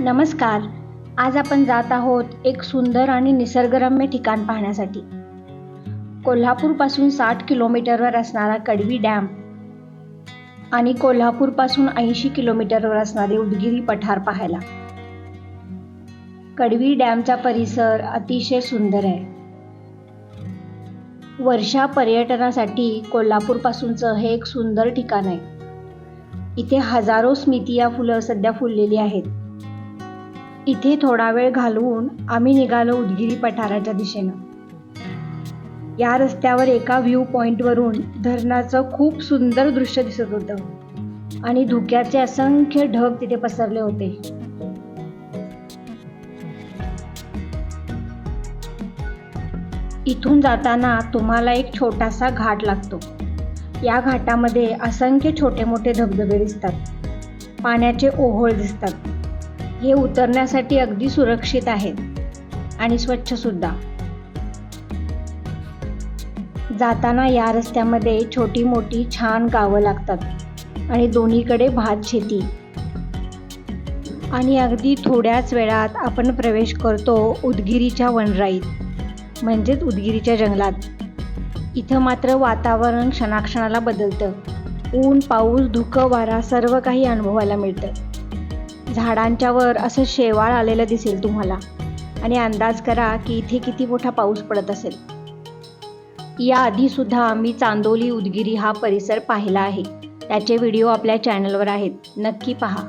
नमस्कार. आज आपण जात आहोत एक सुंदर आणि निसर्गरम्य ठिकाण पाहण्यासाठी. कोल्हापूरपासून साठ किलोमीटरवर असणारा कडवी डॅम आणि कोल्हापूरपासून ऐंशी किलोमीटरवर असणारे उदगिरी पठार पाहायला. कडवी डॅमचा परिसर अतिशय सुंदर आहे. वर्षा पर्यटनासाठी कोल्हापूरपासूनचं हे एक सुंदर ठिकाण आहे. इथे हजारो स्मितिया फुलं सध्या फुललेली आहेत. इथे थोडा वेळ घालवून आम्ही निघालो उदगिरी पठाराच्या दिशेनं. या रस्त्यावर एका व्ह्यू पॉईंटवरून धरणाचं खूप सुंदर दृश्य दिसत होतं आणि धुक्याचे असंख्य ढग तिथे पसरले होते. इथून जाताना तुम्हाला एक छोटासा घाट लागतो. या घाटामध्ये असंख्य छोटे मोठे धबधबे दिसतात. पाण्याचे ओहोळ दिसतात. हे उतरण्यासाठी अगदी सुरक्षित आहेत. आणि स्वच्छ सुद्धा. जाताना या रस्त्यामध्ये छोटी मोठी छान गावं लागतात. आणि दोन्हीकडे भात शेती. आणि अगदी थोड्याच वेळात आपण प्रवेश करतो उदगिरीच्या वनराईत. म्हणजेच उदगिरीच्या जंगलात. इथं मात्र वातावरण क्षणाक्षणाला बदलतं. ऊन पाऊस धुकं वारा सर्व काही अनुभवायला मिळतं. झाडांच्या वर असं शेवाळ आलेलं दिसेल तुम्हाला. आणि अंदाज करा की इथे किती मोठा पाऊस पडत असेल. याआधीसुद्धा मी चांदोली उदगिरी हा परिसर पाहिला आहे. त्याचे व्हिडिओ आपल्या चॅनलवर आहेत. नक्की पहा.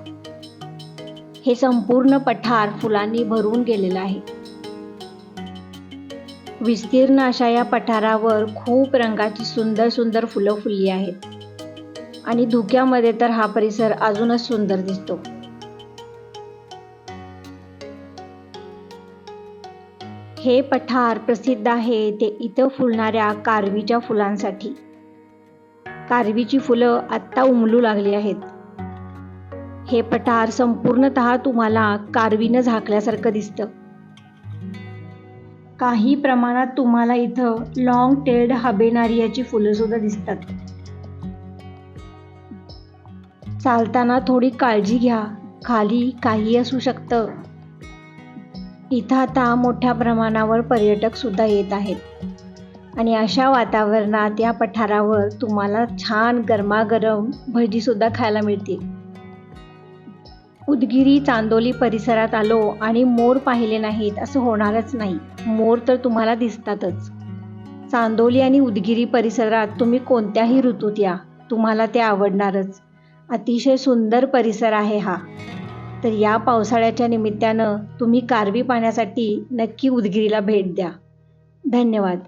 हे संपूर्ण पठार फुलांनी भरून गेलेलं आहे. विस्तीर्ण अशा या पठारावर खूप रंगाची सुंदर सुंदर फुलं फुलली आहेत. आणि धुक्यामध्ये तर हा परिसर अजूनच सुंदर दिसतो. हे पठार प्रसिद्ध आहे. ते इथं फुलणाऱ्या कारवीच्या फुलांसाठी. कारवीची फुलं आत्ता उमलू लागली आहेत. हे पठार संपूर्णतः तुम्हाला कारवीनं झाकल्यासारखं दिसतं. काही प्रमाणात तुम्हाला इथं लॉंग टेल्ड हबेनारियाची फुलं सुद्धा दिसतात. चालताना थोडी काळजी घ्या. खाली काही असू शकतं. इथं आता मोठ्या प्रमाणावर पर्यटकसुद्धा येत आहेत. आणि अशा वातावरणात या पठारावर तुम्हाला छान गरमागरम भजीसुद्धा खायला मिळतील. उदगिरी चांदोली परिसरात आलो आणि मोर पाहिले नाहीत असं होणारच नाही. मोर तर तुम्हाला दिसतातच. चांदोली आणि उदगिरी परिसरात तुम्ही कोणत्याही ऋतूत या. तुम्हाला ते आवडणारच. अतिशय सुंदर परिसर आहे हा. तर या पावसाळ्याच्या निमित्तानं तुम्ही कारवी पाण्यासाठी नक्की उदगिरीला भेट द्या. धन्यवाद.